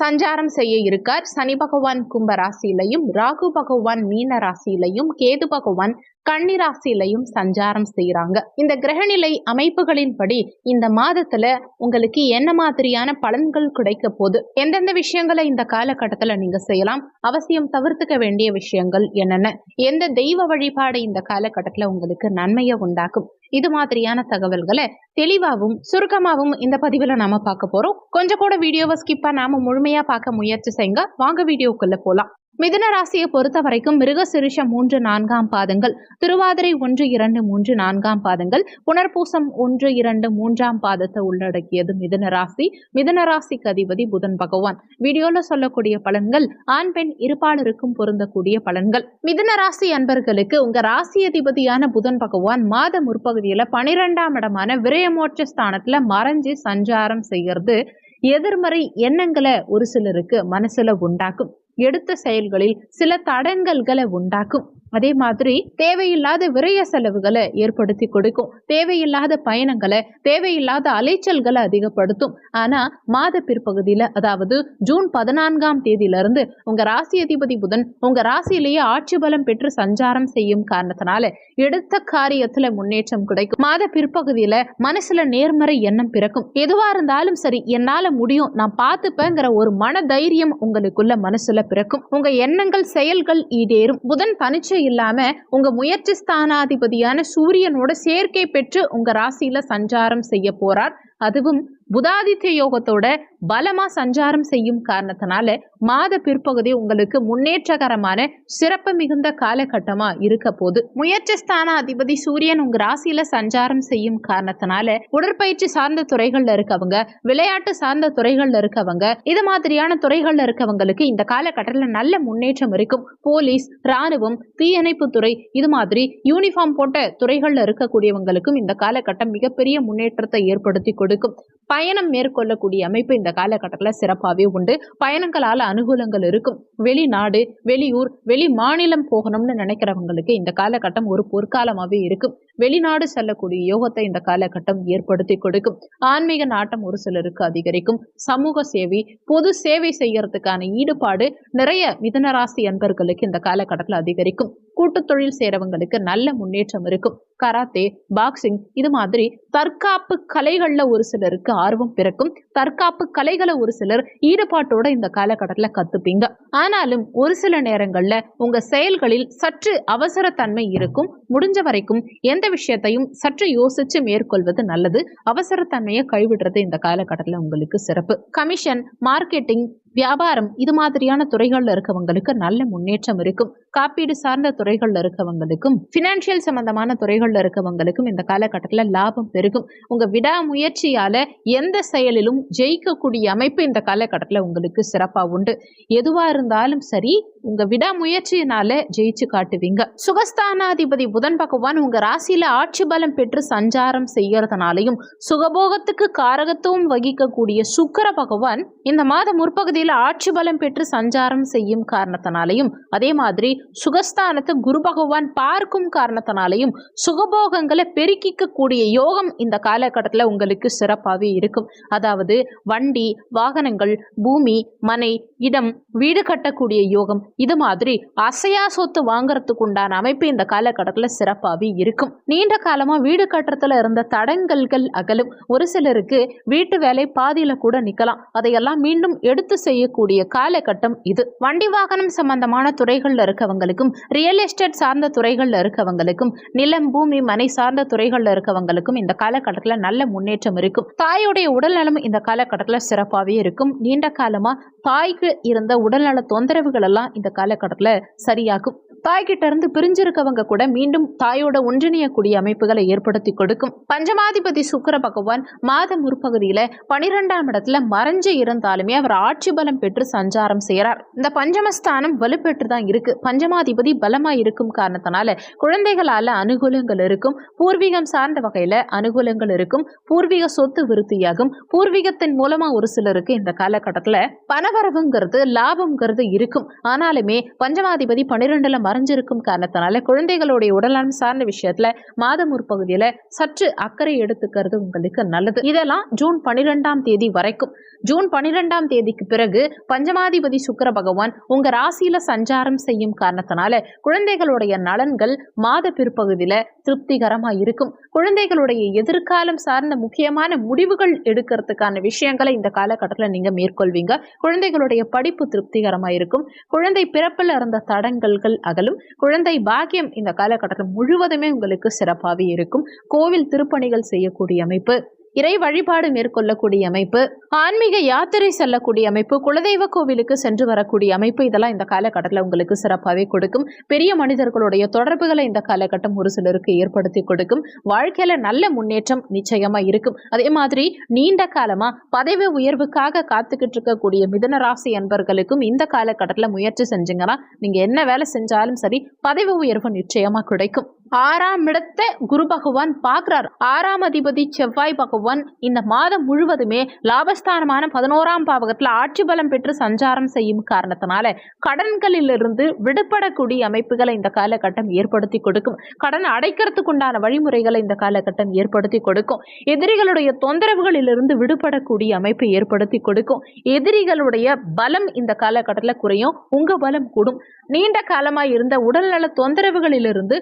சஞ்சாரம் செய்ய இருக்கார். சனி பகவான் கும்ப ராசியிலையும் ராகு பகவான் மீன ராசியிலையும் கேது பகவான் கன்னிராசிலையும் சஞ்சாரம் செய்யறாங்க இந்த கிரகநிலை அமைப்புகளின்படி இந்த மாதத்துல உங்களுக்கு என்ன மாதிரியான பலன்கள் கிடைக்க போகுது? எந்தெந்த விஷயங்களை இந்த காலகட்டத்துல நீங்க செய்யலாம்? அவசியம் தவிர்த்துக்க வேண்டிய விஷயங்கள் என்னென்ன? எந்த தெய்வ வழிபாடு இந்த காலகட்டத்துல உங்களுக்கு நன்மையை உண்டாக்கும்? இது மாதிரியான தகவல்களை தெளிவாகவும் சுருக்கமாகவும் இந்த பதிவில் நாம பார்க்க போறோம். கொஞ்சம் கூட வீடியோவை ஸ்கிப் பண்ணாம முழுமையா பார்க்க முயற்சி செய்யுங்க. வாங்க வீடியோக்குள்ள போலாம். மிதுன ராசியை பொறுத்த வரைக்கும் மிருகசிருஷம் மூன்று நான்காம் பாதங்கள். திருவாதிரை ஒன்று இரண்டு மூன்று நான்காம் பாதங்கள். புனர்பூசம் ஒன்று இரண்டு மூன்றாம் பாதத்தை உள்ளடக்கியது மிதுன ராசி. மிதுன ராசிக்கு அதிபதி புதன் பகவான். வீடியோல சொல்லக்கூடிய பலன்கள் ஆண் பெண் இருப்பாளருக்கும் பொருந்தக்கூடிய பலன்கள். மிதுன ராசி அன்பர்களுக்கு உங்க ராசி அதிபதியான புதன் பகவான் மாத முற்பகுதியில பனிரெண்டாம் இடமான விரயமோட்ச ஸ்தானத்துல மறைஞ்சு சஞ்சாரம் செய்யறது எதிர்மறை எண்ணங்களை ஒரு சிலருக்கு மனசுல உண்டாக்கும். எடுத்த செயல்களில் சில தடங்கல்களை உண்டாக்கும். அதே மாதிரி தேவையில்லாத விரய செலவுகளை ஏற்படுத்தி கொடுக்கும். தேவையில்லாத பயணங்களை தேவையில்லாத அலைச்சல்களை அதிகப்படுத்தும். ஆனா மாத பிற்பகுதியில அதாவது ஜூன் பதினான்காம் தேதியிலிருந்து உங்க ராசி அதிபதி புதன் உங்க ராசியிலேயே ஆட்சி பலம் பெற்று சஞ்சாரம் செய்யும் காரணத்தினால எடுத்த காரியத்துல முன்னேற்றம் கிடைக்கும். மாத பிற்பகுதியில மனசுல நேர்மறை எண்ணம் பிறக்கும். எதுவா இருந்தாலும் சரி என்னால முடியும் நான் பார்த்துப்பேங்கிற ஒரு மன தைரியம் உங்களுக்குள்ள மனசுல பிறக்கும். உங்க எண்ணங்கள் செயல்கள் ஈடேறும். புதன் பனிச்சை இல்லாம உங்க முயற்சி ஸ்தானாதிபதியான சூரியனோட சேர்க்கை பெற்று உங்க ராசியில் சஞ்சாரம் செய்ய போறார். அதுவும் புதாதித்ய யோகத்தோட பலமா சஞ்சாரம் செய்யும் காரணத்தினால மாத பிற்பகுதி உங்களுக்கு முன்னேற்றகரமான சிறப்பு மிகுந்த காலகட்டமா இருக்க போது முயற்சி ஸ்தான அதிபதி சூரியன் உங்க ராசியில சஞ்சாரம் செய்யும் காரணத்தினால உடற்பயிற்சி சார்ந்த துறைகள்ல இருக்கவங்க விளையாட்டு சார்ந்த துறைகள்ல இருக்கவங்க இது மாதிரியான துறைகள்ல இருக்கவங்களுக்கு இந்த காலகட்டத்தில் நல்ல முன்னேற்றம் இருக்கும். போலீஸ் ராணுவம் தீயணைப்பு துறை இது மாதிரி யூனிஃபார்ம் போட்ட துறைகள்ல இருக்கக்கூடியவங்களுக்கும் இந்த காலகட்டம் மிகப்பெரிய முன்னேற்றத்தை ஏற்படுத்தி கொடுக்கும். பயணம் மேற்கொள்ளக்கூடிய அமைப்பு இந்த காலகட்டத்தில் சிறப்பாகவே உண்டு. பயணங்களால் அனுகூலங்கள் இருக்கும். வெளிநாடு வெளியூர் வெளி மாநிலம் போகணும்னு நினைக்கிறவங்களுக்கு இந்த காலகட்டம் ஒரு பொற்காலமாகவே இருக்கும். வெளிநாடு செல்லக்கூடிய யோகத்தை இந்த காலகட்டம் ஏற்படுத்தி கொடுக்கும். ஆன்மீக நாட்டம் ஒரு சிலருக்கு அதிகரிக்கும். சமூக சேவை பொது சேவை செய்யறதுக்கான ஈடுபாடு நிறைய மிதனராசி அன்பர்களுக்கு இந்த காலகட்டத்தில் அதிகரிக்கும். கூட்டு தொழில் செய்கிறவங்களுக்கு நல்ல முன்னேற்றம் இருக்கும். கராத்தே பாக்ஸிங் இது மாதிரி தற்காப்பு கலைகளில் ஒரு சிலருக்கு ஆர்வம் பிறக்கும். தற்காப்பு கலைகளை ஒரு சிலர் ஈடுபாட்டோட இந்த காலகட்டத்தில் கத்துப்பீங்க. ஆனாலும் ஒரு சில நேரங்களில் உங்க செயல்களில் சற்று அவசரத்தன்மை இருக்கும். முடிஞ்ச வரைக்கும் எந்த விஷயத்தையும் சற்று யோசிச்சு மேற்கொள்வது நல்லது. அவசரத்தன்மையை கைவிடுறது இந்த காலகட்டத்தில் உங்களுக்கு சிறப்பு. கமிஷன் மார்க்கெட்டிங் வியாபாரம் இது மாதிரியான துறைகள்ல இருக்கவங்களுக்கு நல்ல முன்னேற்றம் இருக்கும். காப்பீடு சார்ந்த துறைகள்ல இருக்கவங்களுக்கும் பினான்சியல் சம்பந்தமான துறைகள்ல இருக்கவங்களுக்கும் இந்த காலகட்டத்தில் லாபம் பெருகும். உங்க விடாமுயற்சியால எந்த செயலிலும் ஜெயிக்கக்கூடிய அமைப்பு இந்த காலகட்டத்தில் உங்களுக்கு சிறப்பா உண்டு. எதுவா இருந்தாலும் சரி உங்க விடாமுயற்சியினால ஜெயிச்சு காட்டுவீங்க. சுகஸ்தானாதிபதி புதன் பகவான் உங்க ராசியில ஆட்சி பலம் பெற்று சஞ்சாரம் செய்யறதுனாலையும் சுகபோகத்துக்கு காரகத்துவம் வகிக்கக்கூடிய சுக்கர பகவான் இந்த மாத முற்பகுதியில் ஆட்சி பலம் பெற்று சஞ்சாரம் செய்யும் காரணத்தினாலையும் அதே மாதிரி சுகஸ்தானத்தை குரு பகவான் பார்க்கும் காரணத்தினாலையும் சுகபோகங்களை பெருக்கிக்க கூடிய யோகம் இந்த காலகட்டத்தில் உங்களுக்கு சிறப்பாகவே இருக்கும். அதாவது வண்டி வாகனங்கள் பூமி மனை இடம் வீடு கட்டக்கூடிய யோகம் இது மாதிரி அசையா சொத்து வாங்குறதுக்கு உண்டான அமைப்பு இந்த காலகட்டத்தில் சிறப்பாகவே இருக்கும். நீண்ட காலமாக வீடு கட்டுறதுல இருந்த தடங்கல்கள் அகலும். ஒரு சிலருக்கு வீட்டு வேலை பாதியில் கூட நிற்கலாம் அதையெல்லாம் மீண்டும் எடுத்து செய்யக்கூடிய காலகட்டம் இது. வண்டி வாகனம் சம்பந்தமான துறைகள்ல இருக்கவங்களுக்கும் ரியல் எஸ்டேட் சார்ந்த துறைகளில் இருக்கவங்களுக்கும் நிலம் பூமி மனை சார்ந்த துறைகள்ல இருக்கவங்களுக்கும் இந்த காலகட்டத்தில் நல்ல முன்னேற்றம் இருக்கும். தாயுடைய உடல்நலம் இந்த காலகட்டத்தில் சிறப்பாகவே இருக்கும். நீண்ட காலமா தாய்க்கு இருந்த உடல்நல தொந்தரவுகள் எல்லாம் இந்த காலகட்டத்தில் சரியாகும். தாய்கிட்ட இருந்து பிரிஞ்சிருக்கவங்க கூட மீண்டும் தாயோட ஒன்றிணையக்கூடிய அமைப்புகளை ஏற்படுத்தி கொடுக்கும். பஞ்சமாதிபதி சுக்கிர பகவான் மாத முற்பகுதியில பனிரெண்டாம் இடத்துல மறைஞ்சு இருந்தாலுமே அவர் ஆட்சி பலம் பெற்று சஞ்சாரம் செய்யறார் இந்த பஞ்சமஸ்தானம் வலுப்பெற்று தான் இருக்கு. பஞ்சமாதிபதி பலமா இருக்கும் காரணத்தினால குழந்தைகளால அனுகூலங்கள் இருக்கும். பூர்வீகம் சார்ந்த வகையில அனுகூலங்கள் இருக்கும். பூர்வீக சொத்து விருத்தியாகும். பூர்வீகத்தின் மூலமா ஒரு சிலருக்கு இந்த காலகட்டத்துல பணவரவுங்கிறது லாபம்ங்கிறது இருக்கும். ஆனாலுமே பஞ்சமாதிபதி பனிரெண்டுல மறைஞ்சிருக்கும் காரணத்தினால குழந்தைகளுடைய உடல்நலம் சார்ந்த விஷயத்துல மாத முற்பகுதியில சற்று அக்கறை எடுத்துக்கிறது உங்களுக்கு நல்லது. இதெல்லாம் ஜூன் பனிரெண்டாம் தேதி வரைக்கும். ஜூன் பனிரெண்டாம் தேதிக்கு பிறகு பஞ்சமாதிபதி சுக்கர பகவான் உங்க ராசியில சஞ்சாரம் செய்யும் காரணத்தினால குழந்தைகளுடைய நலன்கள் மாத பிற்பகுதியில திருப்திகரமாக இருக்கும். குழந்தைகளுடைய எதிர்காலம் சார்ந்த முக்கியமான முடிவுகள் எடுக்கிறதுக்கான விஷயங்களை இந்த காலகட்டத்தில் நீங்கள் மேற்கொள்வீங்க. குழந்தைகளுடைய படிப்பு திருப்திகரமாக இருக்கும். குழந்தை பிறப்பில் இருந்த தடங்கல்கள் அகலும். குழந்தை பாக்கியம் இந்த காலகட்டத்தில் முழுவதுமே உங்களுக்கு சிறப்பாகவே இருக்கும். கோவில் திருப்பணிகள் செய்யக்கூடிய அமைப்பு இறை வழிபாடு மேற்கொள்ளக்கூடிய அமைப்பு ஆன்மீக யாத்திரை செல்லக்கூடிய அமைப்பு குலதெய்வ கோவிலுக்கு சென்று வரக்கூடிய அமைப்பு இதெல்லாம் இந்த காலகட்டத்தில் உங்களுக்கு சிறப்பாகவே கொடுக்கும். பெரிய மனிதர்களுடைய தொடர்புகளை இந்த காலகட்டம் ஒரு சிலருக்கு ஏற்படுத்தி கொடுக்கும். வாழ்க்கையில் நல்ல முன்னேற்றம் நிச்சயமாக இருக்கும். அதே மாதிரி நீண்ட காலமாக பதவி உயர்வுக்காக காத்துக்கிட்டு இருக்கக்கூடிய மிதன ராசி அன்பர்களுக்கும் இந்த காலகட்டத்தில் முயற்சி செஞ்சீங்கன்னா நீங்கள் என்ன வேலை செஞ்சாலும் சரி பதவி உயர்வு நிச்சயமாக கிடைக்கும். ஆறாம் இடத்தை குரு பகவான் பார்க்குறார். ஆறாம் அதிபதி செவ்வாய் பகவான் இந்த மாதம் முழுவதுமே லாபஸ்தானமான பதினோராம் பாவகத்தில் ஆட்சி பலம் பெற்று சஞ்சாரம் செய்யும் காரணத்தினால கடன்களிலிருந்து விடுபடக்கூடிய அமைப்புகளை இந்த காலகட்டம் ஏற்படுத்தி கொடுக்கும். கடன் அடைக்கிறதுக்கு உண்டான வழிமுறைகளை இந்த காலகட்டம் ஏற்படுத்தி கொடுக்கும். எதிரிகளுடைய தொந்தரவுகளிலிருந்து விடுபடக்கூடிய அமைப்பை ஏற்படுத்தி கொடுக்கும். எதிரிகளுடைய பலம் இந்த காலகட்டத்தில் குறையும். உங்க பலம் கூடும். நீண்ட காலமாக இருந்த உடல்நல தொந்தரவுகளிலிருந்து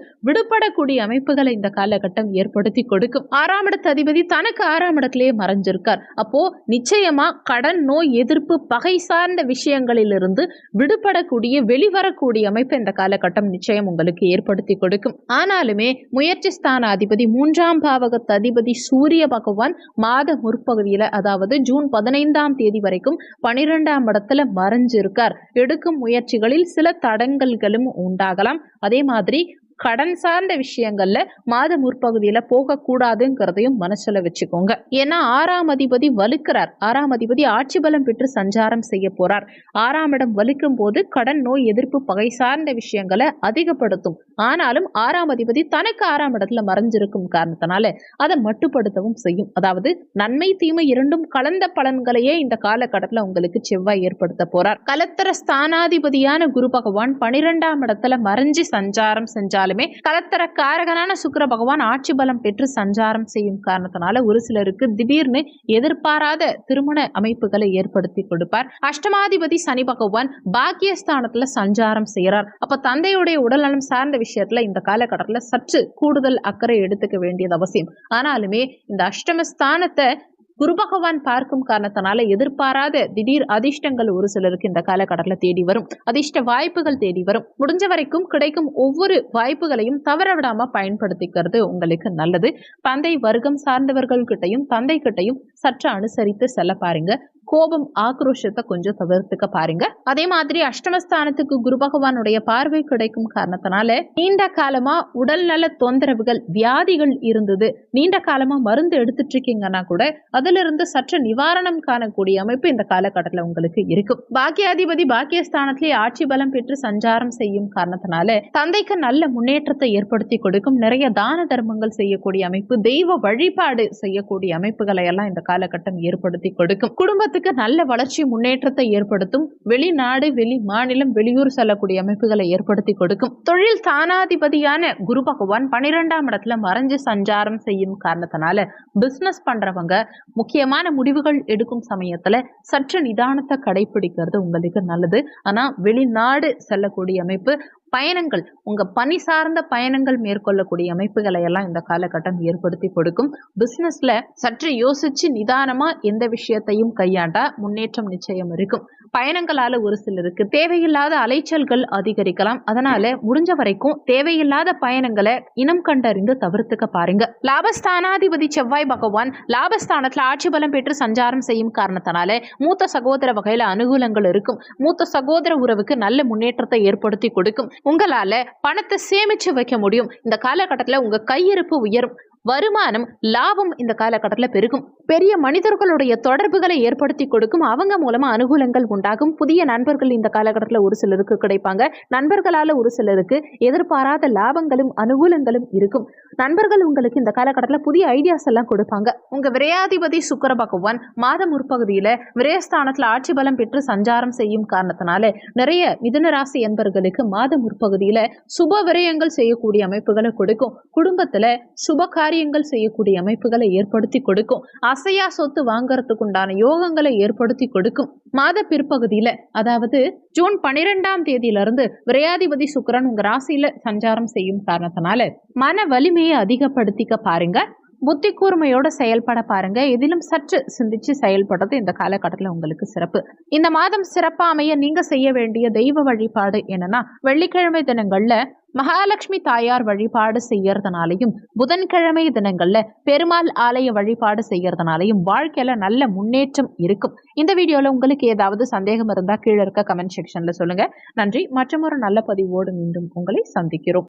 விடுபடக்கூடிய அமைப்புகளை இந்த காலகட்டம் ஏற்படுத்தி கொடுக்கும். ஆறாம் இடத்து அதிபதி தனக்கு ஆறாம் இடத்திலேயே மறைஞ்சிருக்கார். அப்போ நிச்சயமா கடன் நோய் எதிர்ப்பு பகை சார்ந்த விஷயங்களிலிருந்து விடுபடக்கூடிய வெளிவரக்கூடிய அமைப்பு இந்த காலகட்டம் நிச்சயம் உங்களுக்கு ஏற்படுத்தி கொடுக்கும். ஆனாலுமே முயற்சி ஸ்தான அதிபதி மூன்றாம் பாவகத்து அதிபதி சூரிய பகவான் மாத முற்பகுதியில் அதாவது ஜூன் பதினைந்தாம் தேதி வரைக்கும் பனிரெண்டாம் இடத்துல மறைஞ்சிருக்கார். எடுக்கும் முயற்சிகளில் சில தடங்கல்களும் உண்டாகலாம். அதே மாதிரி கடன் சார்ந்த விஷயங்கள்ல மாத முற்பகுதியில போகக்கூடாதுங்கிறதையும் மனசுல வச்சுக்கோங்க. ஏன்னா ஆறாம் அதிபதி வலுக்கிறார். ஆறாம் அதிபதி ஆட்சி பலம் பெற்று சஞ்சாரம் செய்ய போறார். ஆறாம் இடம் வலுக்கும் போது கடன் நோய் எதிர்ப்பு பகை சார்ந்த விஷயங்களை அதிகப்படுத்தும். ஆனாலும் ஆறாம் அதிபதி தனக்கு ஆறாம் இடத்துல மறைஞ்சிருக்கும் காரணத்தினால அதை மட்டுப்படுத்தவும் செய்யும். அதாவது நன்மை தீமை இரண்டும் கலந்த பலன்களையே இந்த காலகட்டத்தில் உங்களுக்கு செவ்வாய் ஏற்படுத்த போறார். கலத்தர ஸ்தானாதிபதியான குரு பகவான் பனிரெண்டாம் இடத்துல மறைஞ்சு சஞ்சாரம் செஞ்சாலும் இருந்தாலுமே கலத்தர காரகனான சுக்கர பகவான் ஆட்சி பலம் பெற்று சஞ்சாரம் செய்யும் காரணத்தினால ஒரு சிலருக்கு திடீர்னு எதிர்பாராத திருமண அமைப்புகளை ஏற்படுத்தி கொடுப்பார். அஷ்டமாதிபதி சனி பகவான் பாக்கியஸ்தானத்துல சஞ்சாரம் செய்கிறார். அப்ப தந்தையுடைய உடல்நலம் சார்ந்த விஷயத்துல இந்த காலகட்டத்தில் சற்று கூடுதல் அக்கறை எடுத்துக்க வேண்டியது அவசியம். ஆனாலுமே இந்த அஷ்டமஸ்தானத்தை குரு பகவான் பார்க்கும் காரணத்தினால எதிர்பாராத திடீர் அதிர்ஷ்டங்கள் ஒரு சிலருக்கு இந்த காலகட்டத்தில் தேடி வரும். அதிர்ஷ்ட வாய்ப்புகள் தேடி வரும். முடிஞ்ச வரைக்கும் கிடைக்கும் ஒவ்வொரு வாய்ப்புகளையும் தவற விடாம பயன்படுத்திக்கிறது உங்களுக்கு நல்லது. தந்தை வர்க்கம் சார்ந்தவர்கள் கிட்டையும் தந்தை கிட்டையும் சற்று அனுசரித்து செல்ல பாருங்க. கோபம் ஆக்ரோஷத்தை கொஞ்சம் தவிர்த்துக்க பாருங்க. அதே மாதிரி அஷ்டமஸ்தானத்துக்கு குரு பகவானுடைய பார்வை கிடைக்கும் காரணத்தினால நீண்ட காலமா உடல் நல தொந்தரவுகள் வியாதிகள் இருந்தது. நீண்ட காலமா மருந்து எடுத்துட்டு இருக்கீங்கன்னா கூட அது அதிலிருந்து சற்று நிவாரணம் காணக்கூடிய அமைப்பு இந்த காலகட்டத்தில் உங்களுக்கு இருக்கும் பாக்கியாதிபதி பாக்கியஸ்தானத்திலே ஆட்சி பலம் பெற்று சஞ்சாரம் செய்யும் காரணத்தினால தந்தைக்கு நல்ல முன்னேற்றத்தை ஏற்படுத்தி கொடுக்கும் நிறைய தான தர்மங்கள் செய்யக்கூடிய அமைப்பு தெய்வ வழிபாடு செய்யக்கூடிய அமைப்புகளை எல்லாம் இந்த காலகட்டம் ஏற்படுத்தி கொடுக்கும். குடும்பத்துக்கு நல்ல வளர்ச்சி முன்னேற்றத்தை ஏற்படுத்தும் வெளிநாடு வெளி மாநிலம் வெளியூர் செல்லக்கூடிய அமைப்புகளை ஏற்படுத்தி கொடுக்கும். தொழில் தானாதிபதியான குரு பகவான் பனிரெண்டாம் இடத்துல மறைஞ்சு சஞ்சாரம் செய்யும் காரணத்தினால பிசினஸ் பண்றவங்க முக்கியமான முடிவுகள் எடுக்கும் சமயத்துல சற்று நிதானத்தை கடைபிடிக்கிறது உங்களுக்கு நல்லது. ஆனா வெளிநாடு செல்லக்கூடிய அமைப்பு பயணங்கள் உங்க பணி சார்ந்த பயணங்கள் மேற்கொள்ளக்கூடிய அமைப்புகளை எல்லாம் இந்த காலகட்டம் ஏற்படுத்தி கொடுக்கும். பிசினஸ்ல சற்று யோசிச்சு நிதானமா எந்த விஷயத்தையும் கையாண்டா முன்னேற்றம் நிச்சயம் இருக்கும். பயணங்களால ஒரு சிலருக்கு தேவையில்லாத அலைச்சல்கள் அதிகரிக்கலாம். அதனால முடிஞ்ச வரைக்கும் தேவையில்லாத பயணங்களை இனம் கண்டறிந்து தவிர்த்துக்க பாருங்க. லாபஸ்தானாதிபதி செவ்வாய் பகவான் லாபஸ்தானத்துல ஆட்சி பலம் பெற்று சஞ்சாரம் செய்யும் காரணத்தினால மூத்த சகோதர வகையில அனுகூலங்கள் இருக்கும். மூத்த சகோதர உறவுக்கு நல்ல முன்னேற்றத்தை ஏற்படுத்தி கொடுக்கும். உங்களால் பணத்தை சேமித்து வைக்க முடியும். இந்த காலகட்டத்தில் உங்கள் கையிருப்பு உயரும். வருமானம் லாபம் இந்த காலகட்டத்தில் பெருகும். பெரிய மனிதர்களுடைய தொடர்புகளை ஏற்படுத்தி கொடுக்கும் அவங்க மூலமா அனுகூலங்கள் உண்டாகும். புதிய நண்பர்கள் இந்த காலகட்டத்தில் ஒரு சிலருக்கு கிடைப்பாங்க. நண்பர்களால ஒரு சிலருக்கு எதிர்பாராத லாபங்களும் அனுகூலங்களும் இருக்கும். நண்பர்கள் உங்களுக்கு இந்த காலகட்டத்தில் புதிய ஐடியாஸ் எல்லாம் கொடுப்பாங்க. உங்க விரையாதிபதி சுக்கர பகவான் மாத முற்பகுதியில விரயஸ்தானத்துல ஆட்சி பலம் பெற்று சஞ்சாரம் செய்யும் காரணத்தினால நிறைய மிதுன ராசி என்பர்களுக்கு மாத முற்பகுதியில சுப விரயங்கள் செய்யக்கூடிய அமைப்புகளை கொடுக்கும். குடும்பத்துல சுப காரியங்கள் செய்யக்கூடிய அமைப்புகளை ஏற்படுத்தி கொடுக்கும். அசையா சொத்து வாங்கறதுக்கு உண்டான யோகங்களை ஏற்படுத்தி கொடுக்கும். மாத பிற்பகுதியில அதாவது ஜூன் பனிரெண்டாம் தேதியிலிருந்து விரையாதிபதி சுக்கரன் உங்க ராசியில சஞ்சாரம் செய்யும் காரணத்தினால மன வலிமையை அதிகப்படுத்திக்க பாருங்க. புத்தி கூர்மையோட செயல்பட பாருங்க. இதிலும் சற்று சிந்திச்சு செயல்படுறது இந்த காலகட்டத்தில் உங்களுக்கு சிறப்பு. இந்த மாதம் சிறப்பாமைய நீங்க செய்ய வேண்டிய தெய்வ வழிபாடு என்னன்னா வெள்ளிக்கிழமை தினங்கள்ல மகாலட்சுமி தாயார் வழிபாடு செய்யறதுனாலையும் புதன்கிழமை தினங்கள்ல பெருமாள் ஆலய வழிபாடு செய்யறதுனாலையும் வாழ்க்கையில நல்ல முன்னேற்றம் இருக்கும். இந்த வீடியோல உங்களுக்கு ஏதாவது சந்தேகம் இருந்தா கீழே இருக்க கமெண்ட் செக்ஷன்ல சொல்லுங்க. நன்றி. மற்றும் ஒரு நல்ல பதிவோடு மீண்டும் உங்களை சந்திக்கிறோம்.